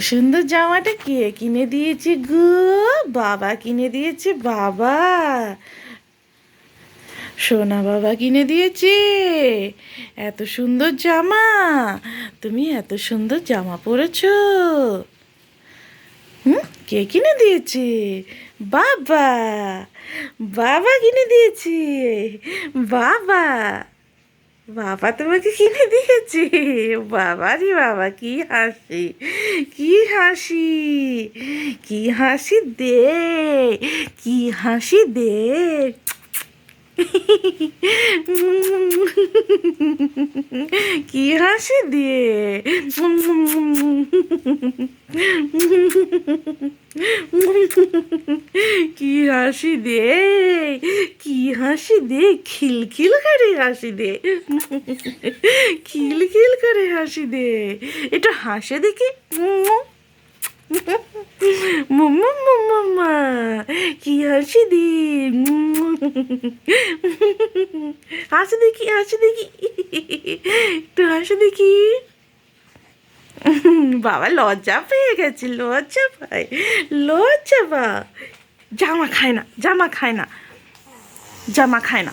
সুন্দর জামাটা কে কিনে দিয়েছে গো? বাবা কিনে দিয়েছে, বাবা। সোনা বাবা কিনে দিয়েছে। এত সুন্দর জামা। তুমি এত সুন্দর জামা পরেছো। হুম? কে কিনে দিয়েছে? বাবা। বাবা কিনে দিয়েছে। বাবা। বাবা তোমাকে কিনে দিয়েছে। বাবা রে বাবা, কি হাসি কি হাসি কি হাসি দে, কি হাসি দে। কি হাসি দিয়ে কি হাসি দে, কি হাসি দে, খিলখিল করে হাসি দে। করে হাসি দে। এটা হাসে দেখি। কি হাসি দি হাসি দেখি হাসি দেখি। একটু হাসি দেখি। বাবা, লজ্জা পেয়ে গেছে, লজ্জা পায়, লজ্জা পা। জামা খায় না, জামা খায় না, জামা খায় না।